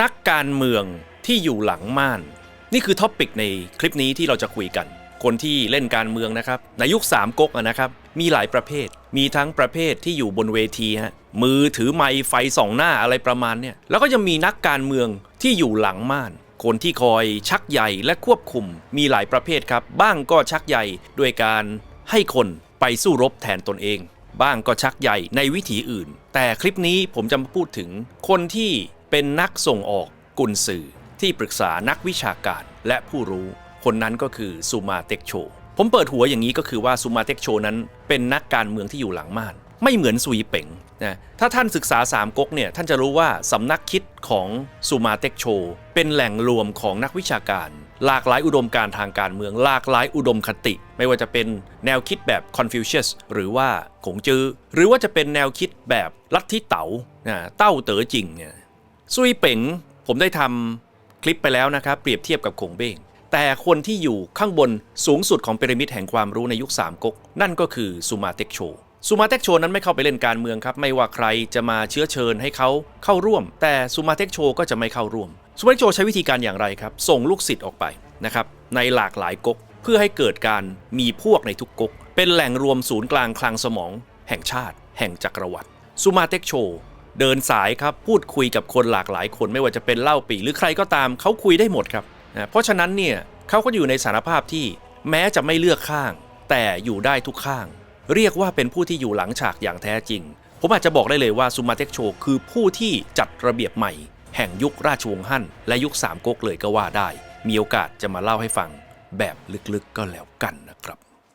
นักการเมืองที่อยู่หลังม่าน นี่คือท็อปิกในคลิปนี้ที่เราจะคุยกัน คนที่เล่นการเมืองนะครับในยุคสามก๊กนะครับมีหลายประเภท มีทั้งประเภทที่อยู่บนเวทีฮะมือถือไมค์ไฟส่องหน้าอะไรประมาณเนี่ยแล้วก็ยังมีนักการเมืองที่อยู่หลังม่าน คนที่คอยชักใยและควบคุม มีหลายประเภทครับ บ้างก็ชักใยด้วยการให้คนไปสู้รบแทนตนเอง บ้างก็ชักใยในวิถีอื่น แต่คลิปนี้ผมจะมาพูดถึงคนที่ เป็นนักส่งออกกุนสื่อที่ปรึกษานักวิชาการและผู้รู้ คนนั้นก็คือซูมาเต็กโช ผมเปิดหัวอย่างนี้ก็คือว่าซูมาเต็กโชนั้นเป็นนักการเมืองที่อยู่หลังม่าน ไม่เหมือนซุยเป๋งนะถ้าท่านศึกษาสามก๊กเนี่ยท่านจะรู้ว่าสำนักคิดของซูมาเต็กโช เป็นแหล่งรวมของนักวิชาการ หลากหลายอุดมการทางการเมือง หลากหลายอุดมคติ ไม่ว่าจะเป็นแนวคิดแบบ Confucius หรือว่าขงจือ หรือว่าจะเป็นแนวคิดแบบลัทธิเต๋านะเต้าเต๋อจริงเนี่ย ซุยเป๋งผมได้ทำคลิปไปแล้วนะครับ เปรียบเทียบกับขงเบ้งแต่คนที่อยู่ข้างบนสูงสุดของพีระมิดแห่งความรู้ในยุคสามก๊กนั่นก็คือซูมาเต็กโชซูมาเต็กโชนั้นไม่เข้าไปเล่นการเมืองครับ ไม่ว่าใครจะมาเชื้อเชิญให้เขาเข้าร่วม แต่ซูมาเต็กโชก็จะไม่เข้าร่วมซูมาเต็กโชใช้วิธีการอย่างไรครับ ส่งลูกศิษย์ออกไปนะครับในหลากหลายก๊กเพื่อให้เกิดการมีพวกในทุกก๊กเป็นแหล่งรวมศูนย์กลางคลังสมอง แห่งชาติ แห่งจักรวรรดิซูมาเต็กโช เดินสายครับพูดคุยกับคนหลากหลายคนไม่ว่าจะเป็นเล่าปีหรือใครก็ตามเขาคุยได้หมดครับนะเพราะฉะนั้นเนี่ยเขาก็อยู่ในสานภาพที่แม้จะไม่เลือกข้าง แต่อยู่ได้ทุกข้าง เรียกว่าเป็นผู้ที่อยู่หลังฉากอย่างแท้จริง ผมอาจจะบอกได้เลยว่าซูมาเต็กโชคือผู้ที่จัดระเบียบใหม่ แห่งยุคราชวงศ์ฮั่นและยุคสามก๊กเลยก็ว่าได้ มีโอกาสจะมาเล่าให้ฟังแบบลึกๆก็แล้วกันนะครับ